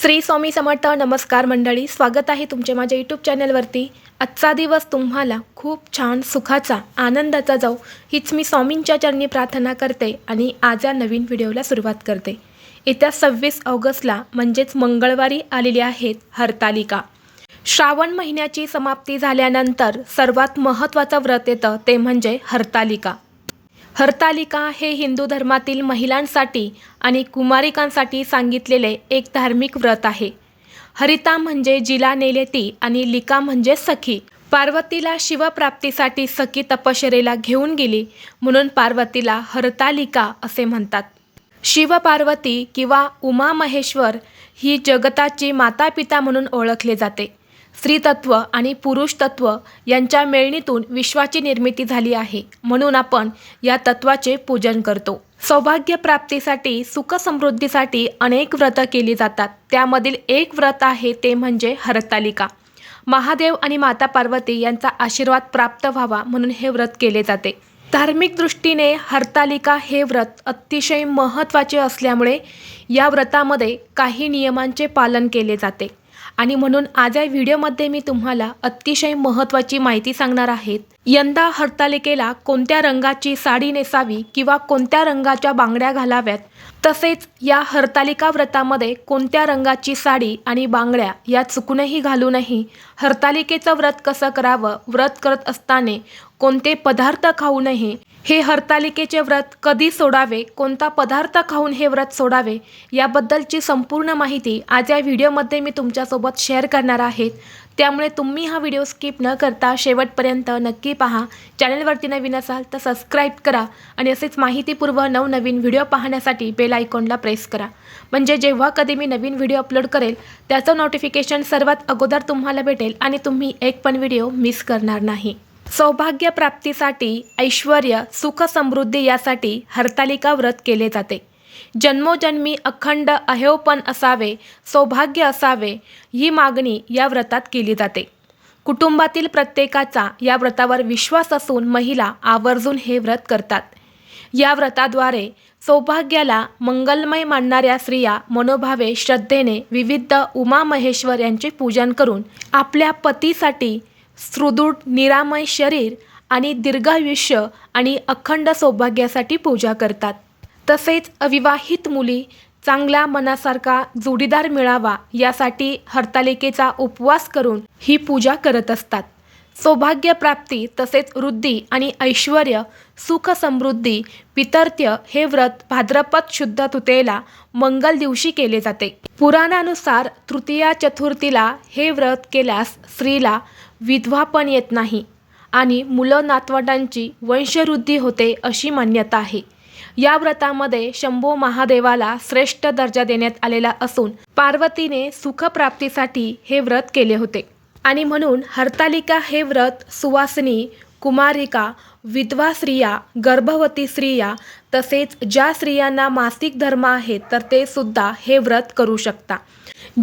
श्री स्वामी समर्थ नमस्कार मंडळी स्वागत आहे तुमचे माझ्या यूट्यूब चॅनलवरती. आजचा दिवस तुम्हाला खूप छान सुखाचा आनंदाचा जाऊ हीच मी स्वामींच्या चरणी प्रार्थना करते आणि आज या नवीन व्हिडिओला सुरुवात करते. येत्या सव्वीस ऑगस्टला म्हणजेच मंगळवारी आलेली आहेत हरतालिका. श्रावण महिन्याची समाप्ती झाल्यानंतर सर्वात महत्त्वाचं व्रत येतं ते म्हणजे हरतालिका. हरतालिका हे हिंदू धर्मातील महिलांसाठी आणि कुमारिकांसाठी सांगितलेले एक धार्मिक व्रत आहे. हरिता म्हणजे जिला नेलेती आणि लिका म्हणजे सखी. पार्वतीला शिवप्राप्तीसाठी सखी तपश्चरेला घेऊन गेली म्हणून पार्वतीला हरतालिका असे म्हणतात. शिवपार्वती किंवा उमा महेश्वर ही जगताची मातापिता म्हणून ओळखले जाते. स्त्रीतत्व आणि पुरुष तत्व यांच्या मेळणीतून विश्वाची निर्मिती झाली आहे. म्हणून आपण या तत्वाचे पूजन करतो. सौभाग्य प्राप्तीसाठी सुख समृद्धीसाठी अनेक व्रतं केली जातात. त्यामधील एक व्रत आहे ते म्हणजे हरतालिका. महादेव आणि माता पार्वती यांचा आशीर्वाद प्राप्त व्हावा म्हणून हे व्रत केले जाते. धार्मिक दृष्टीने हरतालिका हे व्रत अतिशय महत्त्वाचे असल्यामुळे या व्रतामध्ये काही नियमांचे पालन केले जाते. आणि म्हणून आज या व्हिडिओमध्ये मी तुम्हाला अतिशय महत्त्वाची माहिती सांगणार आहेत. यंदा हरतालिकेला कोणत्या रंगाची साडी नेसावी किंवा कोणत्या रंगाच्या बांगड्या घालाव्यात तसेच या हरतालिका व्रतामध्ये कोणत्या रंगाची साडी आणि बांगड्या या चुकूनही घालूनही हरतालिकेचं व्रत कसं करावं व्रत करत असताना कोणते पदार्थ खाऊ नये हे हरतालिकेचे व्रत कधी सोडावे कोणता पदार्थ खाऊन हे व्रत सोडावे याबद्दलची संपूर्ण माहिती आज या व्हिडिओमध्ये मी तुमच्यासोबत शेअर करणार आहे. त्यामुळे तुम्ही हा व्हिडिओ स्किप न करता शेवटपर्यंत नक्की पहा. चॅनलवरती नवीन असाल तर सबस्क्राईब करा आणि असेच माहितीपूर्व नवनवीन व्हिडिओ पाहण्यासाठी बेल आयकॉनला प्रेस करा. म्हणजे जेव्हा कधी मी नवीन व्हिडिओ अपलोड करेल त्याचं नोटिफिकेशन सर्वात अगोदर तुम्हाला भेटेल आणि तुम्ही एक पण व्हिडिओ मिस करणार नाही. सौभाग्य प्राप्तीसाठी ऐश्वर सुख समृद्धी यासाठी हरतालिका व्रत केले जाते. जन्मोजन्मी अखंड अहेवपण असावे सौभाग्य असावे ही मागणी या व्रतात केली जाते. कुटुंबातील प्रत्येकाचा या व्रतावर विश्वास असून महिला आवर्जून हे व्रत करतात. या व्रताद्वारे सौभाग्याला मंगलमय मानणाऱ्या स्त्रिया मनोभावे श्रद्धेने विविध उमा महेश्वर यांचे पूजन करून आपल्या पतीसाठी सुदृढ निरामय शरीर आणि दीर्घायुष्य आणि अखंड सौभाग्यासाठी पूजा करतात. तसेच अविवाहित मुली चांगल्या मनासारखा जोडीदार मिळावा यासाठी हरतालिकेचा उपवास करून ही पूजा करत असतात. सौभाग्यप्राप्ती तसेच वृद्धी आणि ऐश्वर सुख समृद्धी पितर्त्य हे व्रत भाद्रपद शुद्ध तुतेला मंगल दिवशी केले जाते. पुराणानुसार तृतीया चतुर्थीला हे व्रत केल्यास स्त्रीला विधवा पण येत नाही आणि मुलं नातवंडांची वंशवृद्धी होते अशी मान्यता आहे. या व्रतामध्ये शंभो महादेवाला श्रेष्ठ दर्जा देण्यात आलेला असून पार्वतीने सुखप्राप्तीसाठी हे व्रत केले होते. आणि म्हणून हरतालिका हे व्रत सुवासिनी कुमारिका विधवा स्त्रिया गर्भवती स्त्रिया तसेच ज्या स्त्रियांना मासिक धर्म आहे तर ते सुद्धा हे व्रत करू शकता.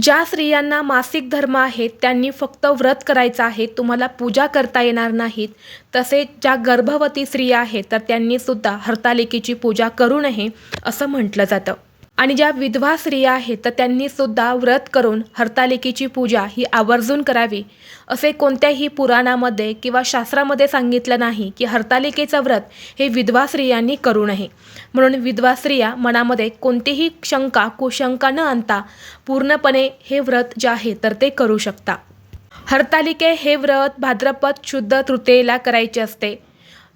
ज्या स्त्रियांना मासिक धर्म आहेत त्यांनी फक्त व्रत करायचं आहे तुम्हाला पूजा करता येणार नाहीत. तसेच ज्या गर्भवती स्त्रिया आहेत तर त्यांनीसुद्धा हरतालिकेची पूजा करू नये असं म्हटलं जातं. आणि ज्या विधवा स्त्रिया आहेत तर त्यांनी सुद्धा व्रत करून हरतालिकेची पूजा ही आवर्जून करावी. असे कोणत्याही पुराणामध्ये किंवा शास्त्रामध्ये सांगितलं नाही की हरतालिकेचं व्रत हे विधवा स्त्रियांनी करू नये. म्हणून विधवा स्त्रिया मनामध्ये कोणतीही शंका कुशंका न आणता पूर्णपणे हे व्रत जे आहे तर ते करू शकता. हरतालिके हे व्रत भाद्रपद शुद्ध तृतीयेला करायचे असते.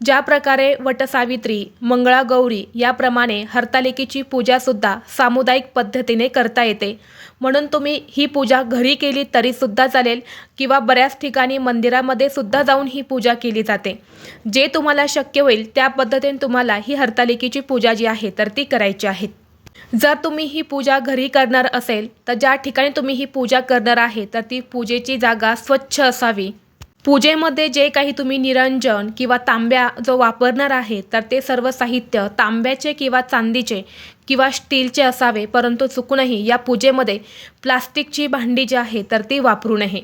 ज्या प्रकारे वटसावित्री मंगळागौरी याप्रमाणे हरतालिकेची पूजासुद्धा सामुदायिक पद्धतीने करता येते. म्हणून तुम्ही ही पूजा घरी केली तरीसुद्धा चालेल किंवा बऱ्याच ठिकाणी मंदिरामध्ये सुद्धा जाऊन ही पूजा केली जाते. जे तुम्हाला शक्य होईल त्या पद्धतीने तुम्हाला ही हरतालिकेची पूजा जी आहे तर ती करायची आहे. जर तुम्ही ही पूजा घरी करणार असेल तर ज्या ठिकाणी तुम्ही ही पूजा करणार आहे तर ती पूजेची जागा स्वच्छ असावी. पूजेमध्ये जे काही तुम्ही निरंजन किंवा तांब्या जो वापरणार आहे तर ते सर्व साहित्य तांब्याचे किंवा चांदीचे किंवा स्टीलचे असावे परंतु चुकूनही या पूजेमध्ये प्लास्टिकची भांडी जी आहे तर ती वापरू नये.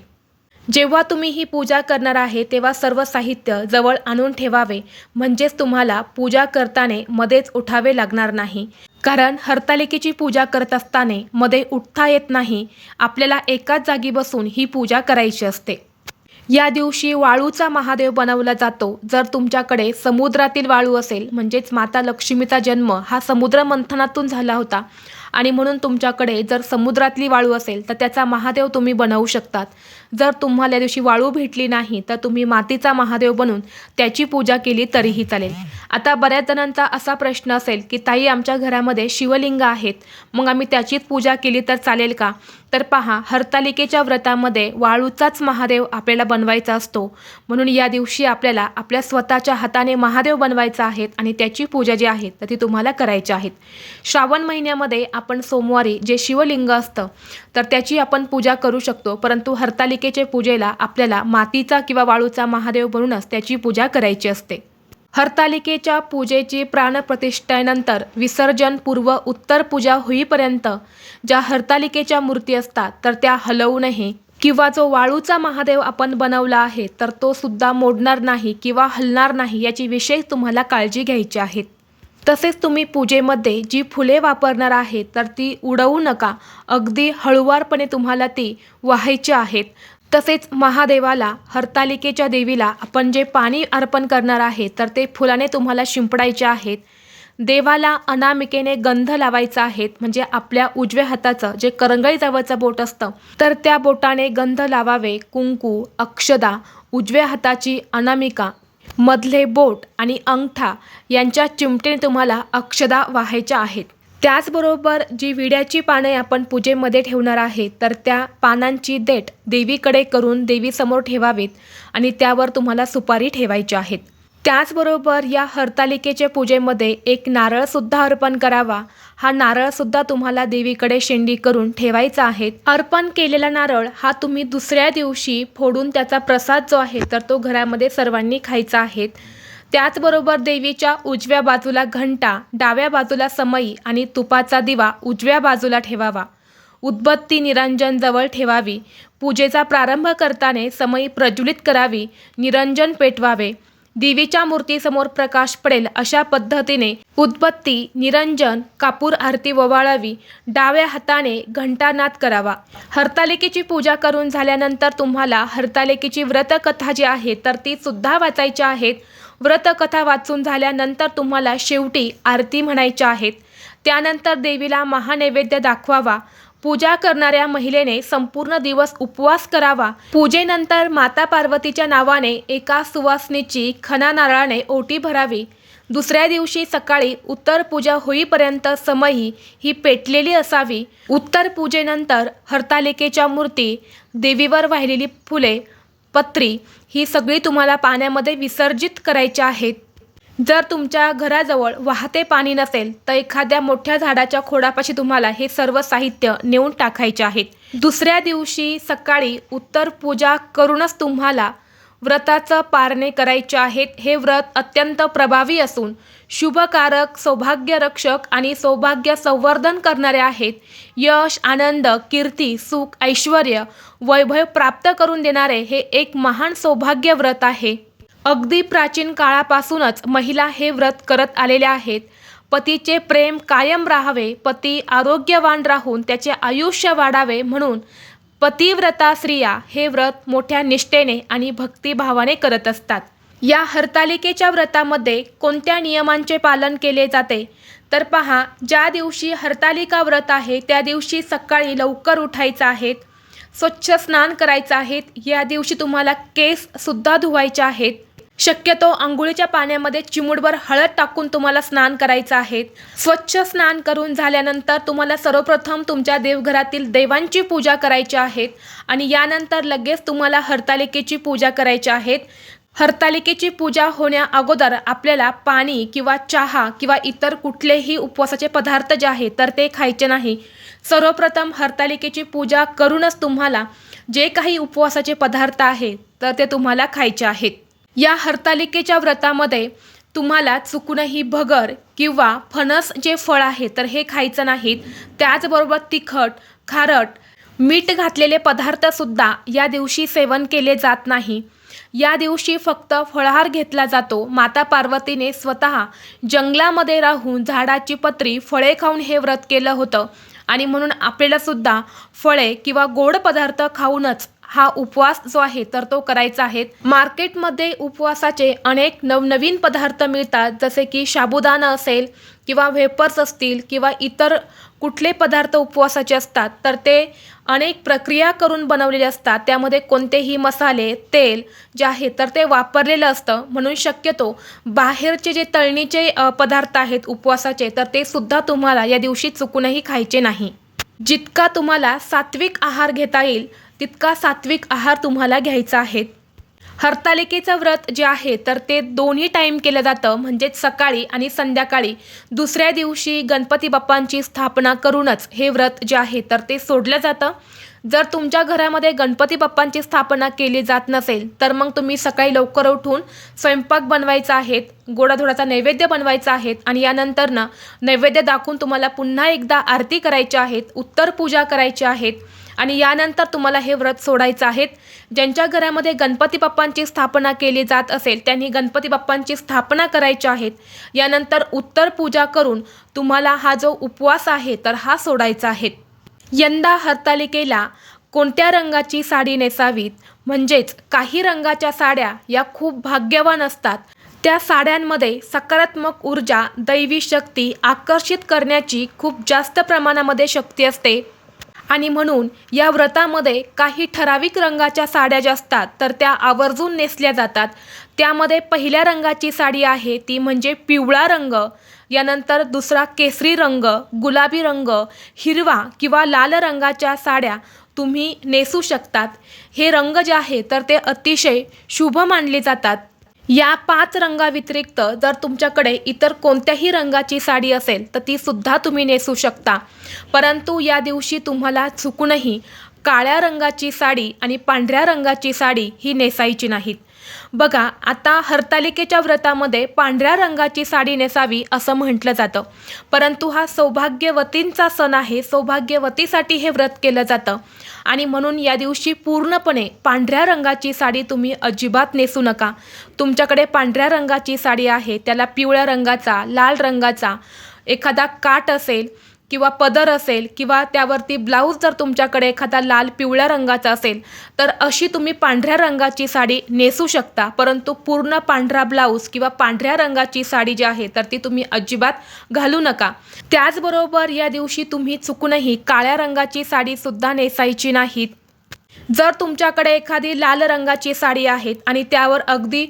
जेव्हा तुम्ही ही पूजा करणार आहे तेव्हा सर्व साहित्य जवळ आणून ठेवावे. म्हणजेच तुम्हाला पूजा करताना मध्येच उठावे लागणार नाही. कारण हरतालिकेची पूजा करत असताना मध्ये उठता येत नाही. आपल्याला एकाच जागी बसून ही पूजा करायची असते. या दिवशी वाळूचा महादेव बनवला जातो. जर तुमच्याकडे समुद्रातील वाळू असेल म्हणजेच माता लक्ष्मीचा जन्म हा समुद्र मंथनातून झाला होता. आणि म्हणून तुमच्याकडे जर समुद्रातली वाळू असेल तर त्याचा महादेव तुम्ही बनवू शकतात. जर तुम्हाला या दिवशी वाळू भेटली नाही तर तुम्ही मातीचा महादेव बनून त्याची पूजा केली तरीही चालेल. आता बऱ्याच जणांचा असा प्रश्न असेल की ताई आमच्या घरामध्ये शिवलिंग आहेत मग आम्ही त्याचीच पूजा केली तर चालेल का? तर पहा हरतालिकेच्या व्रतामध्ये वाळूचाच महादेव आपल्याला बनवायचा असतो. म्हणून या दिवशी आपल्याला आपल्या स्वतःच्या हाताने महादेव बनवायचा आहे आणि त्याची पूजा जी आहे तर ती तुम्हाला करायची आहेत श्रावण महिन्यामध्ये आपण सोमवारी जे शिवलिंग असतं तर त्याची आपण पूजा करू शकतो परंतु हरतालिकेचे पूजेला आपल्याला मातीचा किंवा वाळूचा महादेव बनूनच त्याची पूजा करायची असते. हरतालिकेच्या पूजेची प्राणप्रतिष्ठेनंतर विसर्जन पूर्व उत्तर पूजा होईपर्यंत ज्या हरतालिकेच्या मूर्ती असतात तर त्या हलवू नये किंवा जो वाळूचा महादेव आपण बनवला आहे तर तो सुद्धा मोडणार नाही किंवा हलणार नाही याची विशेष तुम्हाला काळजी घ्यायची आहे. तसेच तुम्ही पूजेमध्ये जी फुले वापरणार आहेत तर ती उडवू नका. अगदी हळुवारपणे तुम्हाला ती व्हायची आहेत. तसेच महादेवाला हरतालिकेच्या देवीला आपण जे पाणी अर्पण करणार आहे तर ते फुलाने तुम्हाला शिंपडायचे आहेत. देवाला अनामिकेने गंध लावायचा आहेत म्हणजे आपल्या उजव्या हाताचं जे करंगळी जवळचं बोट असतं तर त्या बोटाने गंध लावावे कुंकू अक्षदा उजव्या हाताची अनामिका मधले बोट आणि अंगठा यांच्या चिमटेने तुम्हाला अक्षदा वाहायच्या आहेत. त्याचबरोबर जी विड्याची पाने आपण पूजेमध्ये ठेवणार आहे तर त्या पानांची देठ देवीकडे करून देवीसमोर ठेवावेत आणि त्यावर तुम्हाला सुपारी ठेवायच्या आहेत. त्याचबरोबर या हरतालिकेच्या पूजेमध्ये एक नारळसुद्धा अर्पण करावा. हा नारळसुद्धा तुम्हाला देवीकडे शेंडी करून ठेवायचा आहे. अर्पण केलेला नारळ हा तुम्ही दुसऱ्या दिवशी फोडून त्याचा प्रसाद जो आहे तर तो घरामध्ये सर्वांनी खायचा आहे. त्याचबरोबर देवीच्या उजव्या बाजूला घंटा डाव्या बाजूला समई आणि तुपाचा दिवा उजव्या बाजूला ठेवावा. उदबत्ती निरंजन जवळ ठेवावी. पूजेचा प्रारंभ करताना समयी प्रज्वलित करावी. निरंजन पेटवावे. देवीच्या मूर्तीसमोर प्रकाश पडेल अशा पद्धतीने उदबत्ती निरंजन कापूर आरती ववाळावी. डाव्या हाताने घंटानाद करावा. हरतालिकेची पूजा करून झाल्यानंतर तुम्हाला हरतालिकेची व्रतकथा जी आहे तर ती सुद्धा वाचायची आहेत. व्रतकथा वाचून झाल्यानंतर तुम्हाला शेवटी आरती म्हणायच्या आहेत. त्यानंतर देवीला महानैवेद्य दाखवावा. पूजा करणाऱ्या महिलेने संपूर्ण दिवस उपवास करावा. पूजेनंतर माता पार्वतीच्या नावाने एका सुवासनीची खना नारळाने ओटी भरावी. दुसऱ्या दिवशी सकाळी उत्तर पूजा होईपर्यंत समयी ही पेटलेली असावी. उत्तर पूजेनंतर हरतालिकेच्या मूर्ती देवीवर वाहिलेली फुले पत्री ही सगळी तुम्हाला पाण्यामध्ये विसर्जित करायची आहेत जर तुमच्या घराजवळ वाहते पाणी नसेल तर एखाद्या मोठ्या झाडाच्या खोडापाशी तुम्हाला हे सर्व साहित्य नेऊन टाकायचे आहेत दुसऱ्या दिवशी सकाळी उत्तर पूजा करूनच तुम्हाला व्रताचं पारणे करायचे आहेत हे व्रत अत्यंत प्रभावी असून शुभकारक सौभाग्यरक्षक आणि सौभाग्य संवर्धन करणारे आहेत. यश आनंद कीर्ती सुख ऐश्वर वैभव प्राप्त करून देणारे हे एक महान सौभाग्य व्रत आहे. अगदी प्राचीन काळापासूनच महिला हे व्रत करत आलेल्या आहेत. पतीचे प्रेम कायम राहावे पती आरोग्यवान राहून त्याचे आयुष्य वाढावे म्हणून पतिव्रता स्त्रिया हे व्रत मोठ्या निष्ठेने आणि भक्तिभावाने करत असतात. या हरतालिकेच्या व्रतामध्ये कोणत्या नियमांचे पालन केले जाते? तर पहा ज्या दिवशी हरतालिका व्रत आहे त्या दिवशी सकाळी लवकर उठायचं आहेत स्वच्छ स्नान करायचं आहेत या दिवशी तुम्हाला केससुद्धा धुवायचे आहेत शक्यतो आंघोळीच्या पाण्यामध्ये चिमुडभर हळद टाकून तुम्हाला स्नान करायचं आहे. स्वच्छ स्नान करून झाल्यानंतर तुम्हाला सर्वप्रथम तुमच्या देवघरातील देवांची पूजा करायची आहेत आणि यानंतर लगेच तुम्हाला हरतालिकेची पूजा करायची आहेत हरतालिकेची पूजा होण्या अगोदर आपल्याला पाणी किंवा चहा किंवा इतर कुठलेही उपवासाचे पदार्थ जे आहेत तर ते खायचे नाही. सर्वप्रथम हरतालिकेची पूजा करूनच तुम्हाला जे काही उपवासाचे पदार्थ आहे तर ते तुम्हाला खायचे आहेत. या हरतालिकेच्या व्रतामध्ये तुम्हाला चुकूनही भगर किंवा फणस जे फळ आहे तर हे खायचं नाहीत. त्याचबरोबर तिखट खारट मीठ घातलेले पदार्थसुद्धा या दिवशी सेवन केले जात नाही. या दिवशी फक्त फळाहार घेतला जातो. माता पार्वतीने स्वतः जंगलामध्ये राहून झाडाची पत्री फळे खाऊन हे व्रत केलं होतं. आणि म्हणून आपल्याला सुद्धा फळे किंवा गोड पदार्थ खाऊनच हा उपवास जो आहे तर तो करायचा आहे. मार्केटमध्ये उपवासाचे अनेक नवनवीन पदार्थ मिळतात जसे की साबुदाणा असेल किंवा वेपर्स असतील किंवा इतर कुठले पदार्थ उपवासाचे असतात तर ते अनेक प्रक्रिया करून बनवलेले असतात. त्यामध्ये कोणतेही मसाले तेल जे आहे तर ते वापरलेलं असतं. म्हणून शक्यतो बाहेरचे जे तळणीचे पदार्थ आहेत उपवासाचे तर ते सुद्धा तुम्हाला या दिवशी चुकूनही खायचे नाही. जितका तुम्हाला सात्विक आहार घेता येईल तितका सात्विक आहार तुम्हाला घ्यायचा आहे. हरतालिकेचं व्रत जे आहे तर ते दोन्ही टाईम केलं जातं म्हणजेच सकाळी आणि संध्याकाळी. दुसऱ्या दिवशी गणपती बाप्पांची स्थापना करूनच हे व्रत जे आहे तर ते सोडलं जातं. जर तुमच्या घरामध्ये गणपती बाप्पांची स्थापना केली जात नसेल तर मग तुम्ही सकाळी लवकर उठून स्वयंपाक बनवायचा आहेत गोडाधोडाचा नैवेद्य बनवायचा आहेत आणि यानंतरनं नैवेद्य दाखवून तुम्हाला पुन्हा एकदा आरती करायची आहेत उत्तर पूजा करायची आहेत आणि यानंतर तुम्हाला हे व्रत सोडायचं आहे. ज्यांच्या घरामध्ये गणपती बाप्पांची स्थापना केली जात असेल त्यांनी गणपती बाप्पांची स्थापना करायची आहेत यानंतर उत्तर पूजा करून तुम्हाला हा जो उपवास आहे तर हा सोडायचा आहे. यंदा हरतालिकेला कोणत्या रंगाची साडी नेसावीत? म्हणजेच काही रंगाच्या साड्या या खूप भाग्यवान असतात. त्या साड्यांमध्ये सकारात्मक ऊर्जा दैवी शक्ती आकर्षित करण्याची खूप जास्त प्रमाणामध्ये शक्ती असते. आणि म्हणून या व्रतामध्ये काही ठराविक रंगाच्या साड्या ज्या असतात तर त्या आवर्जून नेसल्या जातात. त्यामध्ये पहिल्या रंगाची साडी आहे ती म्हणजे पिवळा रंग यानंतर दुसरा केसरी रंग गुलाबी रंग हिरवा किंवा लाल रंगाच्या साड्या तुम्ही नेसू शकतात. हे रंग जे आहे तर ते अतिशय शुभ मानले जातात. या पाच रंगाव्यतिरिक्त जर तुमच्याकडे इतर कोणत्याही रंगाची साडी असेल तर ती सुद्धा तुम्ही नेसू शकता. परंतु या दिवशी तुम्हाला चुकूनही काळ्या रंगाची साडी आणि पांढऱ्या रंगाची साडी ही नेसायची नाहीत. बघा आता हरतालिकेच्या व्रतामध्ये पांढऱ्या रंगाची साडी नेसावी असं म्हटलं जातं. परंतु हा सौभाग्यवतींचा सण आहे सौभाग्यवतीसाठी हे व्रत केलं जातं. आणि म्हणून या दिवशी पूर्णपणे पांढऱ्या रंगाची साडी तुम्ही अजिबात नेसू नका. तुमच्याकडे पांढऱ्या रंगाची साडी आहे त्याला पिवळ्या रंगाचा लाल रंगाचा एखादा काट असेल किंवा पदर असेल किंवा त्यावरती ब्लाऊज जर तुमच्याकडे एखादा लाल पिवळ्या रंगाचा असेल तर अशी तुम्ही पांढऱ्या रंगाची साडी नेसू शकता. परंतु पूर्ण पांढरा ब्लाऊज किंवा पांढऱ्या रंगाची साडी जी आहे तर ती तुम्ही अजिबात घालू नका. त्याचबरोबर या दिवशी तुम्ही चुकूनही काळ्या रंगाची साडीसुद्धा नेसायची नाहीत जर तुमच्याकडे एखादी लाल रंगाची साडी आहे आणि त्यावर अगदी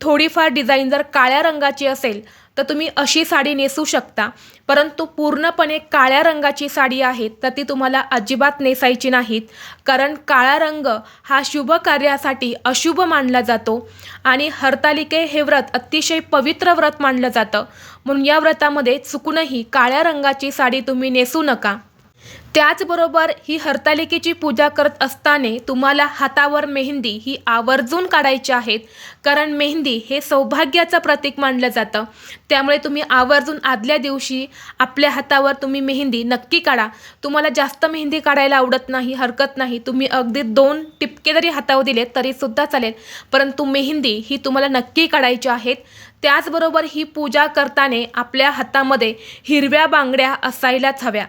थोडीफार डिझाईन जर काळ्या रंगाची असेल तर तुम्ही अशी साडी नेसू शकता. परंतु पूर्णपणे काळ्या रंगाची साडी आहे तर ती तुम्हाला अजिबात नेसायची नाहीत. कारण काळा रंग हा शुभ कार्यासाठी अशुभ मानला जातो आणि हरतालिके हे व्रत अतिशय पवित्र व्रत मानलं जातं. म्हणून या व्रतामध्ये चुकूनही काळ्या रंगाची साडी तुम्ही नेसू नका. त्याचबरोबर ही हरतालिकेची पूजा करत असताना तुम्हाला हातावर मेहंदी ही आवर्जून काढायची आहेत. कारण मेहंदी हे सौभाग्याचं प्रतीक मानलं जातं. त्यामुळे तुम्ही आवर्जून आदल्या दिवशी आपल्या हातावर तुम्ही मेहंदी नक्की काढा. तुम्हाला जास्त मेहंदी काढायला आवडत नाही हरकत नाही. तुम्ही अगदी दोन टिपके जरी हातावर दिले तरीसुद्धा चालेल. परंतु मेहंदी ही तुम्हाला नक्की काढायची आहेत. त्याचबरोबर ही पूजा करताना आपल्या हातामध्ये हिरव्या बांगड्या असायलाच हव्या.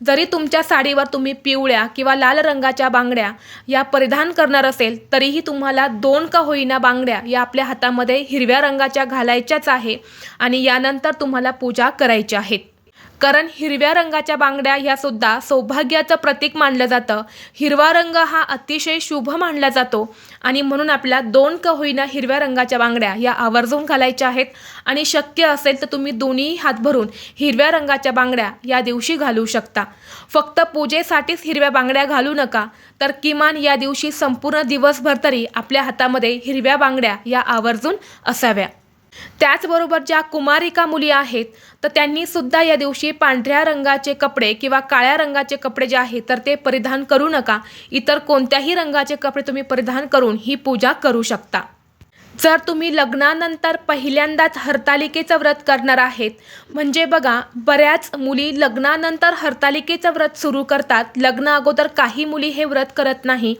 जरी तुमच्या साडीवर तुम्ही पिवळ्या किंवा लाल रंगाच्या बांगड्या या परिधान करणार असेल तरीही तुम्हाला दोन का होईना बांगड्या या आपल्या हातामध्ये हिरव्या रंगाच्या घालायच्याच आहे आणि यानंतर तुम्हाला पूजा करायची आहेत कारण हिरव्या रंगाच्या बांगड्या ह्या सुद्धा सौभाग्याचं प्रतीक मानलं जातं. हिरवा रंग हा अतिशय शुभ मानला जातो आणि म्हणून आपल्या दोन का होईना हिरव्या रंगाच्या बांगड्या या आवर्जून घालायच्या आहेत. आणि शक्य असेल तर तुम्ही दोन्ही हात भरून हिरव्या रंगाच्या बांगड्या या दिवशी घालू शकता. फक्त पूजेसाठीच हिरव्या बांगड्या घालू नका. तर किमान या दिवशी संपूर्ण दिवसभर तरी आपल्या हातामध्ये हिरव्या बांगड्या या आवर्जून असाव्या. त्याचबरोबर ज्या कुमारिका मुली आहेत तर त्यांनी सुद्धा या दिवशी पांढऱ्या रंगाचे कपडे किंवा काळ्या रंगाचे कपडे जे आहेत तर ते परिधान करू नका. इतर कोणत्याही रंगाचे कपडे तुम्ही परिधान करून ही पूजा करू शकता. जर तुम्ही लग्नानंतर पहिल्यांदाच हरतालिकेचं व्रत करणार आहेत म्हणजे बघा बऱ्याच मुली लग्नानंतर हरतालिकेचं व्रत सुरू करतात. लग्न अगोदर काही मुली हे व्रत करत नाही.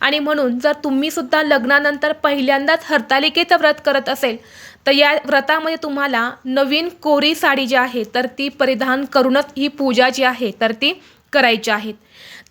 आणि म्हणून जर तुम्ही सुद्धा लग्नानंतर पहिल्यांदाच हरतालिकेचं व्रत करत असेल तर या व्रतामध्ये तुम्हाला नवीन कोरी साडी जी आहे तर ती परिधान करूनच ही पूजा जी आहे तर ती करायची आहेत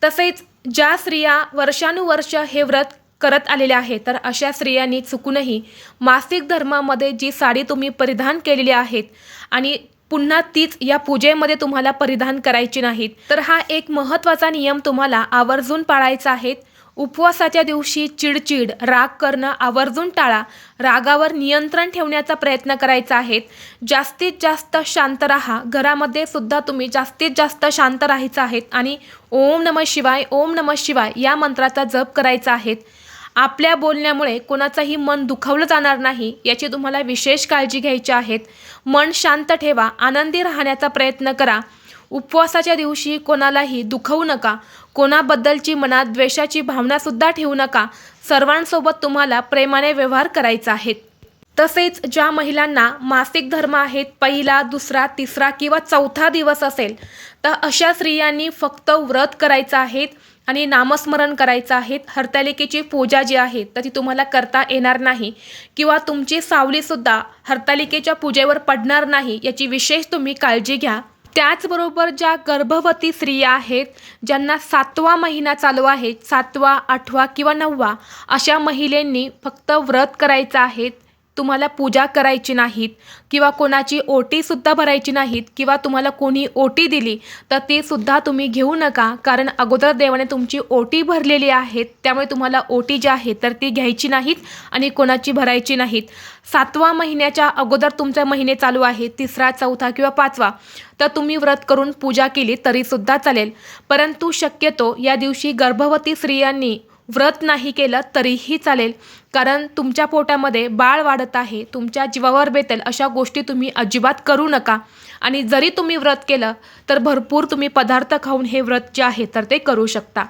तसेच ज्या स्त्रिया वर्षानुवर्ष हे व्रत करत आलेले आहे तर अशा स्त्रियांनी चुकूनही मासिक धर्मामध्ये जी साडी तुम्ही परिधान केलेली आहेत आणि पुन्हा तीच या पूजेमध्ये तुम्हाला परिधान करायची नाहीत तर हा एक महत्त्वाचा नियम तुम्हाला आवर्जून पाळायचा आहे. उपवासाच्या दिवशी चिडचिड राग करणं आवर्जून टाळा रागावर नियंत्रण ठेवण्याचा प्रयत्न करायचा आहे जास्तीत जास्त शांत राहा. घरामध्ये सुद्धा तुम्ही जास्तीत जास्त शांत राहायचं आहे आणि ओम नम शिवाय ओम नम शिवाय या मंत्राचा जप करायचा आहे आपल्या बोलण्यामुळे कोणाचंही मन दुखावलं जाणार नाही याची तुम्हाला विशेष काळजी घ्यायची आहेत. मन शांत ठेवा. आनंदी राहण्याचा प्रयत्न करा. उपवासाच्या दिवशी कोणालाही दुखवू नका. कोणाबद्दलची मनात द्वेषाची भावनासुद्धा ठेवू नका. सर्वांसोबत तुम्हाला प्रेमाने व्यवहार करायचा आहे. तसेच ज्या महिलांना मासिक धर्म आहेत पहिला दुसरा तिसरा किंवा चौथा दिवस असेल तर अशा स्त्रियांनी फक्त व्रत करायचं आहेत आणि नामस्मरण करायचं आहे. हरतालिकेची पूजा जी आहे तर ती तुम्हाला करता येणार नाही. किंवा तुमची सावलीसुद्धा हरतालिकेच्या पूजेवर पडणार नाही याची विशेष तुम्ही काळजी घ्या. त्याचबरोबर ज्या गर्भवती स्त्रिया आहेत ज्यांना सातवा महिना चालू आहे सातवा आठवा किंवा नववा अशा महिलेंनी फक्त व्रत करायचं आहे. तुम्हाला पूजा करायची नाहीत किंवा कोणाची ओटीसुद्धा भरायची नाहीत किंवा तुम्हाला कोणी ओटी दिली तर तीसुद्धा तुम्ही घेऊ नका. कारण अगोदर देवाने तुमची ओटी भरलेली आहेत त्यामुळे तुम्हाला ओटी जी आहे तर ती घ्यायची नाहीत आणि कोणाची भरायची नाहीत. सातवा महिन्याच्या अगोदर तुमचा महिने चालू आहे तिसरा चौथा किंवा पाचवा. तर तुम्ही व्रत करून पूजा केली तरीसुद्धा चालेल. परंतु शक्यतो या दिवशी गर्भवती स्त्रियांनी व्रत नाही केलं तरीही चालेल. कारण तुमच्या पोटामध्ये बाळ वाढत आहे तुमच्या जीवावर बेतेल अशा गोष्टी तुम्ही अजिबात करू नका. आणि जरी तुम्ही व्रत केलं तर भरपूर तुम्ही पदार्थ खाऊन हे व्रत जे आहे तर ते करू शकता.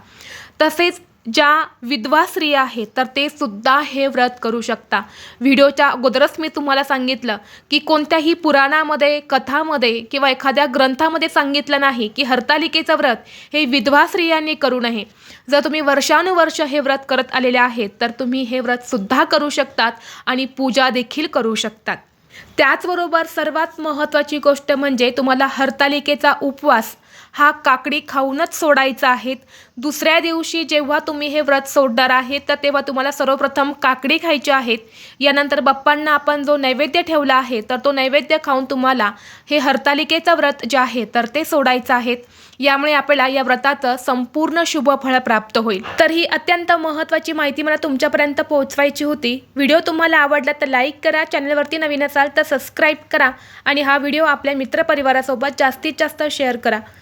तसेच ज्या विधवा स्त्रिया आहेत तर ते सुद्धा हे व्रत करू शकता. व्हिडिओच्या अगोदरच मी तुम्हाला सांगितलं की कोणत्याही पुराणामध्ये कथामध्ये किंवा एखाद्या ग्रंथामध्ये सांगितलं नाही की हरतालिकेचं व्रत हे विधवा स्त्रियांनी करू नये. जर तुम्ही वर्षानुवर्ष हे व्रत करत आलेले आहेत तर तुम्ही हे व्रतसुद्धा करू शकतात आणि पूजा देखील करू शकतात. त्याचबरोबर सर्वात महत्त्वाची गोष्ट म्हणजे तुम्हाला हरतालिकेचा उपवास हा काकडी खाऊनच सोडायचा आहेत दुसऱ्या दिवशी जेव्हा तुम्ही हे व्रत सोडणार आहेत तर तेव्हा तुम्हाला सर्वप्रथम काकडी खायची आहेत यानंतर बाप्पांना आपण जो नैवेद्य ठेवला आहे तर तो नैवेद्य खाऊन तुम्हाला हे हरतालिकेचं व्रत जे आहे तर ते सोडायचं आहेत यामुळे आपल्याला या व्रताचं संपूर्ण शुभ फळ प्राप्त होईल. तर ही अत्यंत महत्त्वाची माहिती मला तुमच्यापर्यंत पोहोचवायची होती. व्हिडिओ तुम्हाला आवडला तर लाईक करा चॅनलवरती नवीन असाल तर सबस्क्राईब करा आणि हा व्हिडिओ आपल्या मित्रपरिवारासोबत जास्तीत जास्त शेअर करा.